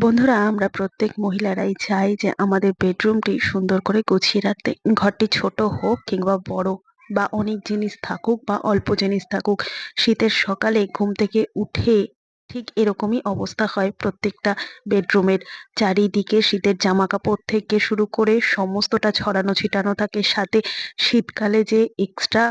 বন্ধুরা, আমরা প্রত্যেক মহিলারাই চাই যে আমাদের বেডরুমটি সুন্দর করে গুছিয়ে রাখতে। ঘরটি ছোট হোক কিংবা বড় বা অনেক জিনিস থাকুক বা অল্প জিনিস থাকুক, শীতের সকালে ঘুম থেকে উঠে ঠিক এরকমই অবস্থা হয় প্রত্যেকটা বেডরুমের। চারিদিকে শীতের জামা কাপড় থেকে শুরু করে সমস্তটা ছড়ানো ছিটানো থাকে। সাথে শীতকালে যে এক্সট্রা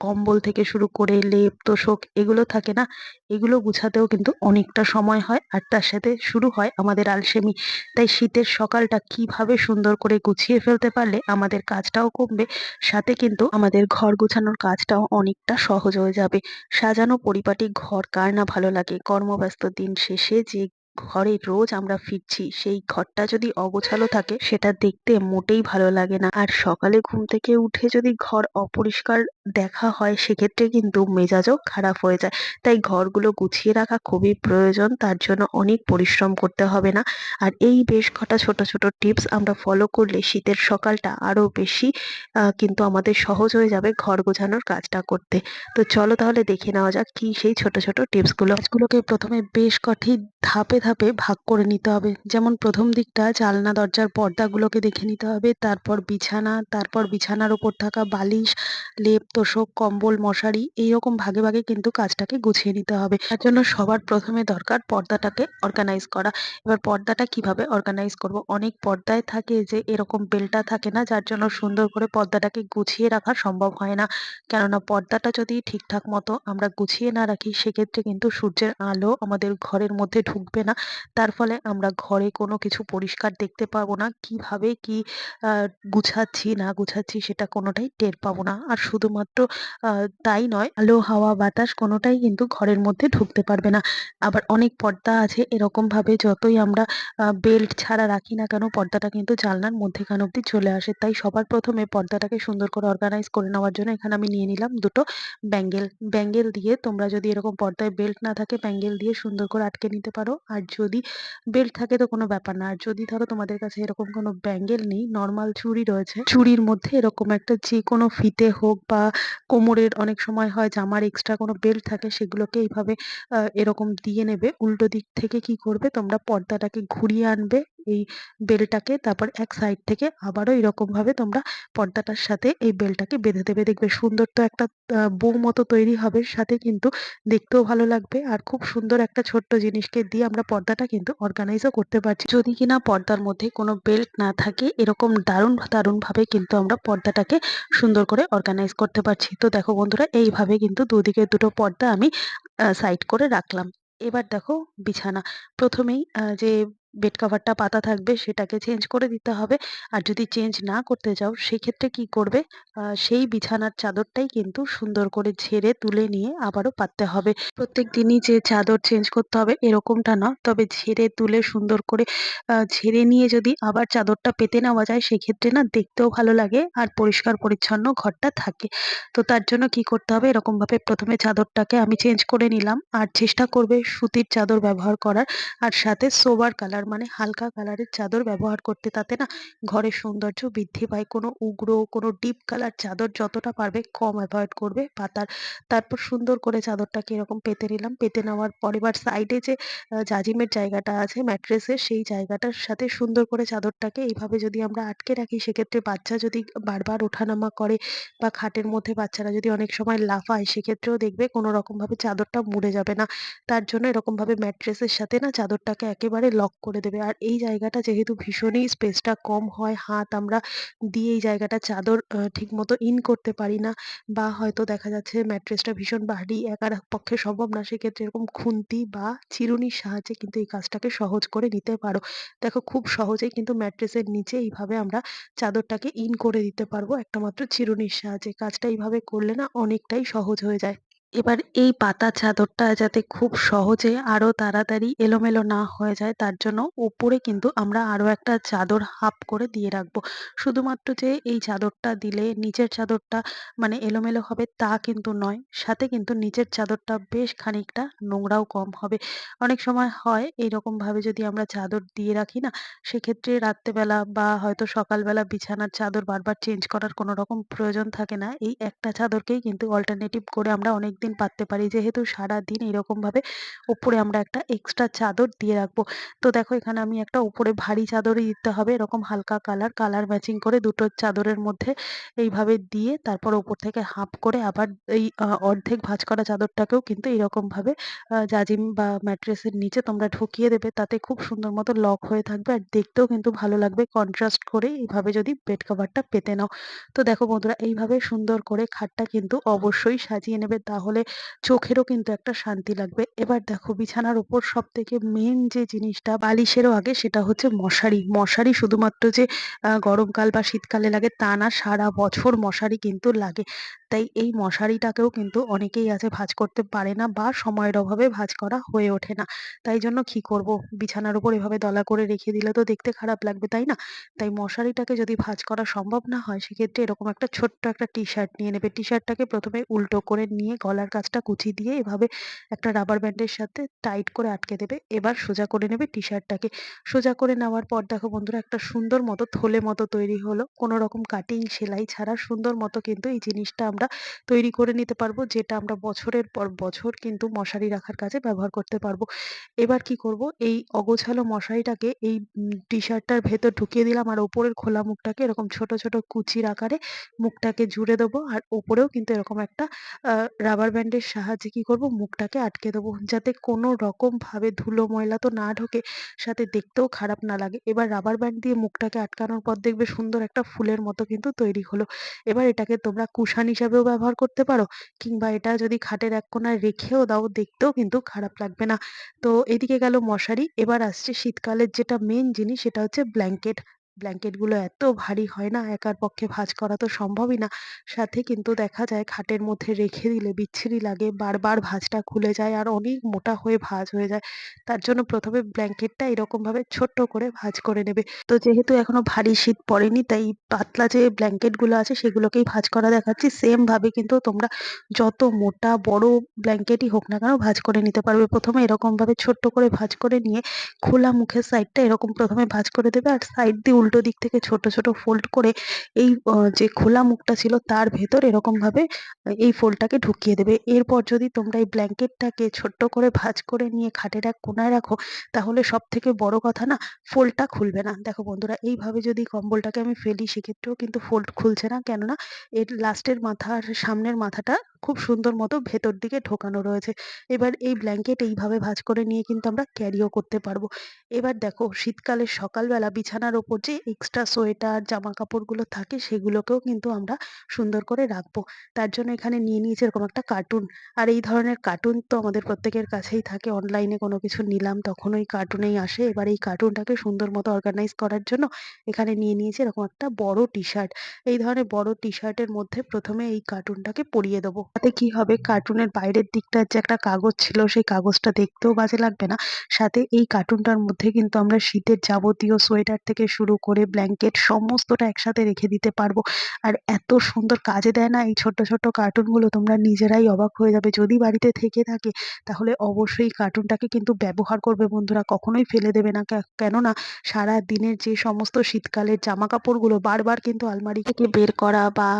কম্বল থেকে শুরু করে লেপ তোশক এগুলো থাকে না, এগুলো গুছাতেও কিন্তু অনেকটা সময় হয় আর তার সাথে শুরু হয় আমাদের আলসেমি। তাই শীতের সকালটা কীভাবে সুন্দর করে গুছিয়ে ফেলতে পারলে আমাদের কাজটাও কমবে, সাথে কিন্তু আমাদের ঘর গোছানোর কাজটাও অনেকটা সহজ হয়ে যাবে। সাজানো পরিপাটি ঘর কার না ভালো লাগে? কর্মব্যস্ত দিন শেষে যে ঘরে রোজ আমরা ফিরছি, সেই ঘরটা যদি অগোছালো থাকে, সেটা দেখতে মোটেই ভালো লাগে না। আর সকালে ঘুম থেকে উঠে যদি ঘর অপরিষ্কার দেখা হয় সেক্ষেত্রে কিন্তু মেজাজও খারাপ হয়ে যায়। তাই ঘরগুলো গুছিয়ে রাখা খুবই প্রয়োজন, তার জন্য অনেক পরিশ্রম করতে হবে না। আর এই বেশ কটা ছোট ছোট টিপস আমরা ফলো করলে শীতের সকালটা আরও বেশি কিন্তু আমাদের সহজ হয়ে যাবে ঘর গোছানোর কাজটা করতে। তো চলো তাহলে দেখে নেওয়া যাক কি সেই ছোট ছোট টিপসগুলো। কাজগুলোকে প্রথমে বেশ কটি ধাপে ধাপে ভাগ করে নিতে হবে। যেমন প্রথম দিকটা জালনা দরজার পর্দাগুলোকে দেখে নিতে হবে। তারপর বিছানা, তারপর বিছানার উপর থাকা বালিশ, লেপ তোষক কম্বল, মশারি এইরকম ভাগে ভাগে কিন্তু কাজটাকে গুছিয়ে নিতে হবে। তার জন্য সবার প্রথমে দরকার পর্দাটাকে অর্গানাইজ করা। এবার পর্দাটা কীভাবে অর্গানাইজ করব? অনেক পর্দায় থাকে যে এরকম বেলটা থাকে না, যার জন্য সুন্দর করে পর্দাটাকে গুছিয়ে রাখা সম্ভব হয় না। কেননা পর্দাটা যদি ঠিকঠাক মতো আমরা গুছিয়ে না রাখি, সেক্ষেত্রে কিন্তু সূর্যের আলো আমাদের ঘরের মধ্যে ঢুকবে না। তার ফলে আমরা ঘরে কোনো কিছু পরিষ্কার দেখতে পাবো না। কীভাবে কি গুছাচ্ছি, না গুছাচ্ছি সেটা কোনোটাই টের পাবো না। আর শুধুমাত্র তাই নয়, আলো, হাওয়া, বাতাস কোনোটাই কিন্তু ঘরের মধ্যে ঢুকতে পারবে না। আবার অনেক পর্দা আছে এরকম ভাবে যতই আমরা বেল্ট ছাড়া রাখি না কেন, পর্দাটা কিন্তু জানলার মধ্যেখান অব্দি চলে আসে। তাই সবার প্রথমে পর্দাটাকে সুন্দর করে অর্গানাইজ করে নেওয়ার জন্য এখানে আমি নিয়ে নিলাম দুটো ব্যাঙ্গেল। ব্যাঙ্গেল দিয়ে তোমরা যদি এরকম পর্দায় বেল্ট না থাকে, ব্যাঙ্গেল দিয়ে সুন্দর করে আটকে নিতে পারো। আর যদি বেল্ট থাকে তো কোনো ব্যাপার না। আর যদি ধরো তোমাদের কাছে এরকম কোনো ব্যাঙ্গেল নেই, নর্মাল চুড়ি রয়েছে, চুড়ির মধ্যে এরকম একটা যে কোনো ফিতে হোক বা কোমরের অনেক সময় হয় জামার এক্সট্রা কোনো বেল্ট থাকে সেগুলোকে এইভাবে এরকম দিয়ে নেবে। উল্টো দিক থেকে কি করবে? তোমরা পর্দাটাকে ঘুরিয়ে আনবে। এই বেলটাকে তারপর এক সাইড থেকে আবারও এরকম ভাবে তোমরা পর্দাটার সাথে এই বেলটাকে বেঁধে দেবে দেখবে। সুন্দর তো একটা বউ মতো তৈরি হবে সাথে কিন্তু দেখতেও ভালো লাগবে। আর খুব সুন্দর একটা ছোট্ট জিনিসকে দিয়ে আমরা পর্দাটা কিন্তু অর্গানাইজও করতে পারছি। যদি কিনা পর্দার মধ্যে কোনো বেল্ট না থাকে, এরকম দারুণ দারুণ ভাবে কিন্তু আমরা পর্দাটাকে সুন্দর করে অর্গানাইজ করতে পারছি। তো দেখো বন্ধুরা, এইভাবে কিন্তু দুদিকে দুটো পর্দা আমি সাইড করে রাখলাম। এবার দেখো বিছানা। প্রথমেই যে বেড কভারটা পাতা থাকবে সেটাকে চেঞ্জ করে দিতে হবে। আর যদি চেঞ্জ না করতে যাও, সেক্ষেত্রে কি করবে? সেই বিছানার চাদরটাই কিন্তু সুন্দর করে ঝেড়ে তুলে নিয়ে আবারও পাততে হবে। প্রত্যেক দিনই যে চাদর চেঞ্জ করতে হবে এরকমটা না, তবে ঝেড়ে তুলে সুন্দর করে ঝেড়ে নিয়ে যদি আবার চাদরটা পেতে নেওয়া যায়, সেক্ষেত্রে না দেখতেও ভালো লাগে আর পরিষ্কার পরিচ্ছন্ন ঘরটা থাকে। তো তার জন্য কি করতে হবে? এরকমভাবে প্রথমে চাদরটাকে আমি চেঞ্জ করে নিলাম। আর চেষ্টা করবে সুতির চাদর ব্যবহার করার। আর সাথে সোবার কালার মানে হালকা কালারের চাদর ব্যবহার করতে তাতে না ঘরের সৌন্দর্য বৃদ্ধি পায়। কোনো উগ্র, কোনো ডিপ কালার চাদর যতটা পারবে কম অ্যাভয়েড করবে পাতার তারপর সুন্দর করে চাদরটাকে এরকম পেতে নিলাম। পেতে নেওয়ার পর এবার সাইডে যে জাজিমের জায়গাটা আছে ম্যাট্রেসের সেই জায়গাটার সাথে সুন্দর করে চাদরটাকে এইভাবে যদি আমরা আটকে রাখি, সেক্ষেত্রে বাচ্চা যদি বারবার ওঠানামা করে বা খাটের মধ্যে বাচ্চারা যদি অনেক সময় লাফায়, সেক্ষেত্রেও দেখবে কোনো রকমভাবে চাদরটা মুড়ে যাবে না। তার জন্য এরকমভাবে ম্যাট্রেসের সাথে না চাদরটাকে একেবারে লক করে দেবে। আর এই জায়গাটা যেহেতু ভীষণই স্পেসটা কম হয়, হাত আমরা দিয়ে এই জায়গাটা চাদর ঠিক মতো ইন করতে পারি না বা হয়তো দেখা যাচ্ছে ম্যাট্রেসটা ভীষণ ভারী, একার পক্ষে সম্ভব না, সেক্ষেত্রে এরকম খুন্তি বা চিরুনির সাহায্যে কিন্তু এই কাজটাকে সহজ করে নিতে পারো। দেখো খুব সহজেই কিন্তু ম্যাট্রেসের নিচে এইভাবে আমরা চাদরটাকে ইন করে দিতে পারব, একটা মাত্র চিরুনির সাহায্যে। কাজটা এইভাবে করলে না অনেকটাই সহজ হয়ে যায়। এবার এই পাতা চাদরটা যাতে খুব সহজে আরও তাড়াতাড়ি এলোমেলো না হয়ে যায়, তার জন্য ওপরে কিন্তু আমরা আরও একটা চাদর হাফ করে দিয়ে রাখব। শুধুমাত্র যে এই চাদরটা দিলে নিচের চাদরটা মানে এলোমেলো হবে তা কিন্তু নয়, সাথে কিন্তু নিচের চাদরটা বেশ খানিকটা নোংরাও কম হবে। অনেক সময় হয় এইরকম ভাবে যদি আমরা চাদর দিয়ে রাখি না, সেক্ষেত্রে রাত্রেবেলা বা হয়তো সকালবেলা বিছানার চাদর বারবার চেঞ্জ করার কোনো রকম প্রয়োজন থাকে না। এই একটা চাদরকেই কিন্তু অল্টারনেটিভ করে আমরা অনেক দিন পাততে পারি। যেহেতু সারাদিন এরকমভাবে ওপরে আমরা একটা এক্সট্রা চাদর দিয়ে রাখব। তো দেখো এখানে আমি একটা উপরে ভারী চাদরই দিতে হবে। এরকম হালকা কালার কালার ম্যাচিং করে দুটো চাদরের মধ্যে এইভাবে দিয়ে তারপর ওপর থেকে হাফ করে আবার এই অর্ধেক ভাঁজ করা চাদরটাকেও কিন্তু এরকম ভাবে আহ, জাজিম বা ম্যাট্রেসের নিচে তোমরা ঢুকিয়ে দেবে। তাতে খুব সুন্দর মতো লক হয়ে থাকবে আর দেখতেও কিন্তু ভালো লাগবে। কন্ট্রাস্ট করে এইভাবে যদি বেড কভারটা পেতে নাও। তো দেখো বন্ধুরা এইভাবে সুন্দর করে খাটটা কিন্তু অবশ্যই সাজিয়ে নেবে। তাহলে চোখেরও কিন্তু একটা শান্তি লাগবে। এবার দেখো বিছানার উপর সব থেকে মেন যে জিনিসটা বালিশেরও আগে সেটা হচ্ছে মশারি। মশারি শুধুমাত্র যে গরমকাল বা শীতকালে লাগে তা না, সারা বছর মশারি কিন্তু লাগে। তাই এই মশারিটাকেও কিন্তু অনেকেই আছে ভাঁজ করতে পারে না বা সময়ের অভাবে ভাঁজ করা হয়ে ওঠে না। তাই জন্য কি করব? বিছানার উপর এভাবে দলা করে রেখে দিলে তো দেখতে খারাপ লাগবে, তাই না? তাই মশারিটাকে যদি ভাঁজ করা সম্ভব না হয়, সেক্ষেত্রে এরকম একটা ছোট্ট একটা টি শার্ট নিয়ে নেবে। টি শার্টটাকে প্রথমে উল্টো করে নিয়ে গলার কাছটা কুচি দিয়ে এভাবে একটা রাবার ব্যান্ডের সাথে টাইট করে আটকে দেবে। এবার সোজা করে নেবে টি শার্টটাকে সোজা করে নেওয়ার পর দেখো বন্ধুরা, একটা সুন্দর মতো থলে মতো তৈরি হলো। কোনো রকম কাটিং সেলাই ছাড়া সুন্দর মতো কিন্তু এই জিনিসটা আমরা তৈরি করে নিতে পারব, যেটা আমরা বছরের পর বছর কিন্তু মশারি রাখার কাজে ব্যবহার করতে পারব। এবার কি করব? এই অগোছালো মশারিটাকে এই টি শার্টটার ভেতর ঢুকিয়ে দিলাম আর ওপরের খোলা মুখটাকে এরকম ছোট ছোট কুচির আকারে মুখটাকে জুড়ে দেবো আর ওপরেও কিন্তু এরকম একটা রাবার ব্যান্ডের সাহায্যে কি করব? মুখটাকে আটকে দেবো যাতে কোনো রকম ভাবে ধুলো ময়লা তো না ঢোকে, সাথে দেখতেও খারাপ না লাগে। এবার রাবার ব্যান্ড দিয়ে মুখটাকে আটকানোর পর দেখবে সুন্দর একটা ফুলের মতো কিন্তু তৈরি হলো। এবার এটাকে তোমরা কুশান হিসাবেও ব্যবহার করতে পারো। কিংবা এটা যদি খাটের এক কোনায় রেখেও দাও, দেখতেও কিন্তু খারাপ লাগবে না। তো এদিকে গেল মশারি, এবার আসছে শীতকালের যেটা মেন জিনিস সেটা হচ্ছে ব্ল্যাঙ্কেট ব্ল্যাঙ্কেটগুলো এত ভারী হয় না, একার পক্ষে ভাঁজ করা তো সম্ভবই না। সাথে কিন্তু দেখা যায় খাটের মধ্যে রেখে দিলে বিচ্ছিরি লাগে, বারবার ভাঁজটা খুলে যায় আর অনেক মোটা হয়ে ভাঁজ হয়ে যায়। তার জন্য প্রথমে ব্ল্যাঙ্কেটটা এরকম ভাবে ছোট্ট করে ভাঁজ করে নেবে। তো যেহেতু এখনও ভারী শীত পড়েনি, তাই পাতলা যে ব্ল্যাঙ্কেটগুলো আছে সেগুলোকেই ভাঁজ করা দেখাচ্ছি। সেম ভাবে কিন্তু তোমরা যত মোটা, বড় ব্ল্যাঙ্কেটই হোক না কেন ভাঁজ করে নিতে পারবে। প্রথমে এরকম ভাবে ছোট্ট করে ভাঁজ করে নিয়ে খোলা মুখের সাইডটা এরকম প্রথমে ভাঁজ করে দেবে আর সাইড দিয়ে উল্টো দিক থেকে ছোট ছোট ফোল্ড করে এই যে খোলা মুখটা ছিল তার ভেতর এরকম ভাবে এই ফোল্ডটাকে ঢুকিয়ে দেবে। এরপর যদি তোমরা এই ব্ল্যাঙ্কেটটাকে ছোট্ট করে ভাঁজ করে নিয়ে খাটের এক কোনায় রাখো, তাহলে সব থেকে বড় কথা না ফোল্ডটা খুলবে না। দেখো বন্ধুরা, এইভাবে যদি কম্বলটাকে আমি ফেলি, সেক্ষেত্রেও কিন্তু ফোল্ড খুলছে না। কেননা এর লাস্টের মাথা সামনের মাথাটা খুব সুন্দর মতো ভেতর দিকে ঢোকানো রয়েছে। এবার এই ব্ল্যাঙ্কেট এইভাবে ভাঁজ করে নিয়ে কিন্তু আমরা ক্যারিও করতে পারব। এবার দেখো শীতকালে সকালবেলা বিছানার ওপর যে এক্সট্রা সোয়েটার জামা কাপড়গুলো থাকে সেগুলোকেও কিন্তু আমরা সুন্দর করে রাখব। তার জন্য এখানে নিয়ে নিয়েছি এরকম একটা কার্টুন আর এই ধরনের কার্টুন তো আমাদের প্রত্যেকের কাছেই থাকে। অনলাইনে কোনো কিছু নিলাম তখন ওই কার্টুনেই আসে। এবার এই কার্টুনটাকে সুন্দর মতো অর্গানাইজ করার জন্য এখানে নিয়ে নিয়েছি এরকম একটা বড় টি শার্ট এই ধরনের বড় টি শার্টের মধ্যে প্রথমে এই কার্টুনটাকে পরিয়ে দেবো। তাতে কি হবে? কার্টুনের বাইরের দিকটার যে একটা কাগজ ছিল, সেই কাগজটা দেখতেও বাজে লাগবে না। সাথে এই কার্টুনটার মধ্যে কিন্তু আমরা শীতের যাবতীয় সোয়েটার থেকে শুরু করে ব্ল্যাঙ্কেট সমস্তটা একসাথে রেখে দিতে পারব। আর এত সুন্দর কাজে দেয় না এই ছোট্ট ছোট্ট কার্টুনগুলো তোমরা নিজেরাই অবাক হয়ে যাবে। যদি বাড়িতে থেকে থাকে, তাহলে অবশ্যই কার্টুনটাকে কিন্তু ব্যবহার করবে বন্ধুরা, কখনোই ফেলে দেবে না। কেননা সারা দিনের যে সমস্ত শীতকালের জামা কাপড়গুলো বারবার কিন্তু আলমারি থেকে বের করা বা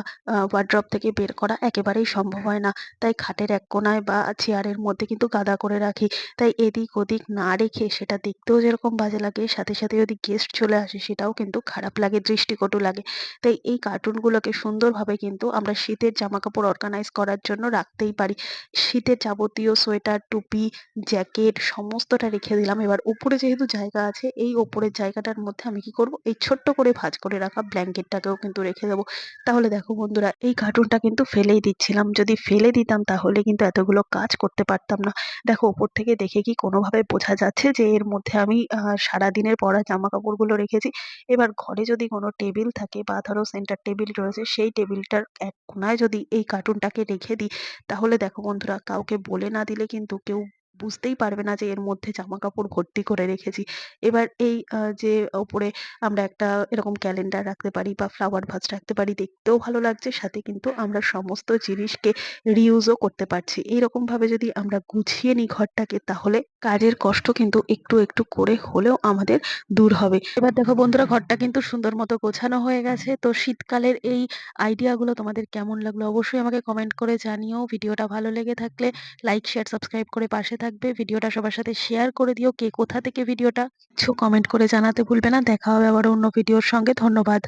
ওয়ার্ড্রপ থেকে বের করা একেবারেই সম্ভব হয় না। তাই খাটের এক কোনায় বা চেয়ারের মধ্যে কিন্তু গাদা করে রাখি। তাই এদিক ওদিক না রেখে সেটা দেখতেও যেরকম বাজে লাগে, সাথে সাথে যদি গেস্ট চলে আসে সেটাও কিন্তু খারাপ লাগে, দৃষ্টিকটু লাগে। তাই এই কার্টুনগুলোকে সুন্দরভাবে কিন্তু আমরা শীতের জামা কাপড় অর্গানাইজ করার জন্য রাখতেই পারি। শীতের যাবতীয় সোয়েটার, টুপি জ্যাকেট সমস্তটা রেখে দিলাম। এবার উপরে যেহেতু জায়গা আছে, এই ওপরের জায়গাটার মধ্যে আমি কি করব? এই ছোট্ট করে ভাঁজ করে রাখা ব্ল্যাঙ্কেটটাকেও কিন্তু রেখে দেবো। তাহলে দেখো বন্ধুরা, এই কার্টুনটা কিন্তু ফেলেই দিচ্ছিলাম। যদি ফেলে দিতাম তাহলে কিন্তু এতগুলো কাজ করতে পারতাম না। দেখো ওপর থেকে দেখে কি কোনোভাবে বোঝা যাচ্ছে যে এর মধ্যে আমি সারাদিনের পরা জামা কাপড়গুলো রেখেছি। এবার ঘরে যদি কোনো টেবিল থাকে বা ধরো সেন্টার টেবিল রয়েছে, সেই টেবিলটার এক কোনায় যদি এই কার্টুনটাকে রেখে দিই, তাহলে দেখো বন্ধুরা, কাউকে বলে না দিলে কিন্তু কেউ বুঝতেই পারবে না যে এর মধ্যে জামা কাপড় ভর্তি করে রেখেছি। এবার এই যে ওপরে আমরা একটা এরকম ক্যালেন্ডার রাখতে পারি বা ফ্লাওয়ার ভাস রাখতে পারি। দেখতেও ভালো লাগছে সাথে কিন্তু আমরা সমস্ত জিনিসকে রিউজ ও করতে পারছি। এইরকমভাবে যদি আমরা গুছিয়ে নিই ঘরটাকে তাহলে কাজের কষ্ট কিন্তু একটু, একটু করে হলেও আমাদের দূর হবে। এবার দেখো বন্ধুরা ঘরটা কিন্তু সুন্দর মতো গোছানো হয়ে গেছে। তো শীতকালের এই আইডিয়া গুলো তোমাদের কেমন লাগল অবশ্যই আমাকে কমেন্ট করে জানিও। ভিডিওটা ভালো লেগে থাকলে লাইক, শেয়ার, সাবস্ক্রাইব করে পাশে থাকবে। ভিডিওটা সবার সাথে শেয়ার করে দিও। কে কোথা থেকে ভিডিওটা, কিছু কমেন্ট করে জানাতে ভুলবে না। দেখা হবে আবার অন্য ভিডিওর সঙ্গে। ধন্যবাদ।